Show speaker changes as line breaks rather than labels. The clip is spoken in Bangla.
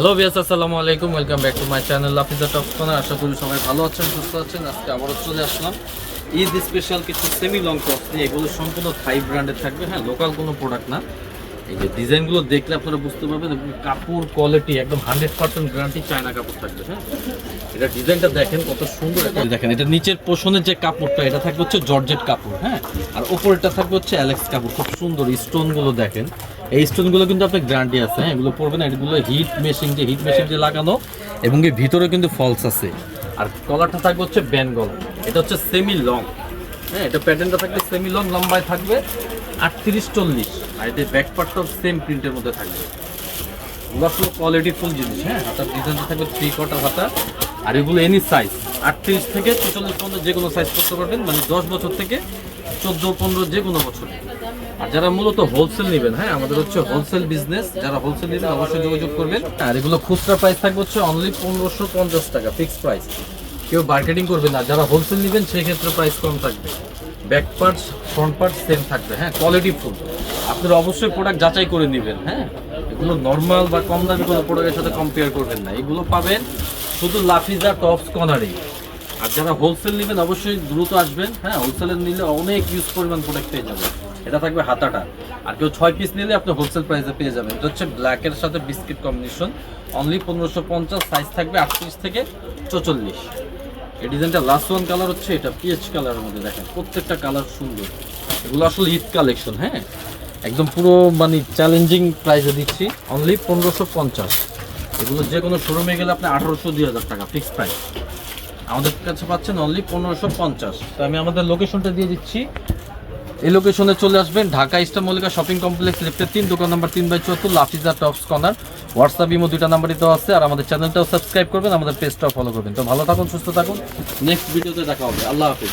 হ্যালো বিয়াস আসসালামু আলাইকুম welcome back to my channel Lafiza top corner আশা করি সবাই ভালো আছেন, সুস্থ আছেন। আজকে আবারও চলে আসলাম। ঈদ স্পেশাল কিছু সেমি লং টপ নিয়ে, এগুলো সম্পূর্ণ থাই ব্র্যান্ডের থাকবে। হ্যাঁ লোকাল কোনো প্রোডাক্ট না। এই যে ডিজাইনগুলো দেখলে আপনারা বুঝতে পারবেন কাপড় কোয়ালিটি একদম হান্ড্রেড পার্সেন্ট গ্যারান্টি চায়না কাপড় থাকবে হ্যাঁ। এটা ডিজাইনটা দেখেন কত সুন্দর দেখেন, এটা নিচের পোষণের যে কাপড়টা, এটা থাকবে হচ্ছে জর্জেট কাপড় হ্যাঁ। আর উপরেরটা থাকবে হচ্ছে অ্যালেক্স কাপড়, খুব সুন্দর স্টোনগুলো দেখেন। এই স্টোনগুলো কিন্তু আপনার গ্যারান্টি আছে হ্যাঁ? এগুলো পড়বে না, এগুলো হিট মেশিন যে হিট মেশিন যে লাগানো এবং এর ভিতরে কিন্তু ফলস আছে। আর কলারটা থাকবে হচ্ছে বেঙ্গল, এটা হচ্ছে সেমি লং হ্যাঁ? এটা প্যাটার্নটা থাকবে সেমি লং লম্বায় থাকবে, আটত্রিশ চল্লিশ। আর এতে ব্যাক পার্টটাও সেম প্রিন্টের মধ্যে থাকবে। এগুলো আসলে কোয়ালিটি ফুল জিনিস হ্যাঁ? হাতার ডিজাইনটা থাকবে থ্রি কোয়ার্টার হাতা। আর এগুলো এনি সাইজ আটত্রিশ থেকে ছেচল্লিশ পর্যন্ত যে কোনো সাইজ করতে পারবেন মানে দশ বছর থেকে চোদ্দ পনেরো যে কোনো বছর। আর যারা মূলত হোলসেল নেবেন হ্যাঁ আমাদের হচ্ছে হোলসেল বিজনেস যারা হোলসেল নেবেন অবশ্যই যোগাযোগ করবেন। আর এগুলো খুচরা প্রাইস থাকবে হচ্ছে অনলি পনেরোশো পঞ্চাশ টাকা ফিক্সড প্রাইস কেউ মার্কেটিং করবে না, যারা হোলসেল নেবেন সেক্ষেত্রে প্রাইস কম থাকবে। Back parts front parts same থাকবে হ্যাঁ কোয়ালিটি ফুল আপনারা অবশ্যই প্রোডাক্ট যাচাই করে নেবেন হ্যাঁ। এগুলো নর্মাল বা কম দামি কোনো প্রোডাক্টের সাথে কম্পেয়ার করবেন না। এগুলো পাবেন শুধু লাফিজা টপস কর্নারেই আর যারা হোলসেল নেবেন অবশ্যই দ্রুত আসবেন হ্যাঁ হোলসেলের নিলে অনেক ইউজ পরিমাণ প্রোডাক্ট পেয়ে যাবেন। এটা থাকবে হাতাটা। আর কেউ ছয় পিস নিলে আপনি হোলসেল প্রাইসে পেয়ে যাবেন। এটা হচ্ছে ব্ল্যাকের সাথে বিস্কিট কম্বিনেশন অনলি পনেরোশো পঞ্চাশ সাইজ থাকবে আটত্রিশ থেকে চৌচল্লিশ। এই ডিজাইনটা লাস্ট ওয়ান কালার হচ্ছে, এটা পিএইচ কালারের মধ্যে দেখেন, প্রত্যেকটা কালার সুন্দর। এগুলো আসলে ঈদ কালেকশন হ্যাঁ? একদম পুরো মানে চ্যালেঞ্জিং প্রাইসে দিচ্ছি। অনলি পনেরোশো পঞ্চাশ। এগুলো যে কোনো শোরুমে গেলে আপনি আঠারোশো, দুই হাজার টাকা ফিক্সড প্রাইস আমাদের কাছে পাচ্ছেন অনলি পনেরোশো পঞ্চাশ। তো আমি আমাদের লোকেশনটা দিয়ে দিচ্ছি। এই লোকেশনে চলে আসবেন। Dhaka Eastern Mallika shopping complex, লিফটের তিন, দোকান নাম্বার তিন বাই চুয়াত্তর, Lafiza tops corner. WhatsApp imo দুইটা নাম্বারই দেওয়া আছে, আর আমাদের চ্যানেলটাও সাবস্ক্রাইব করবেন, আমাদের পেজটাও ফলো করবেন। তো ভালো থাকুন, সুস্থ থাকুন। নেক্সট ভিডিওতে দেখা হবে। আল্লাহ হাফিজ।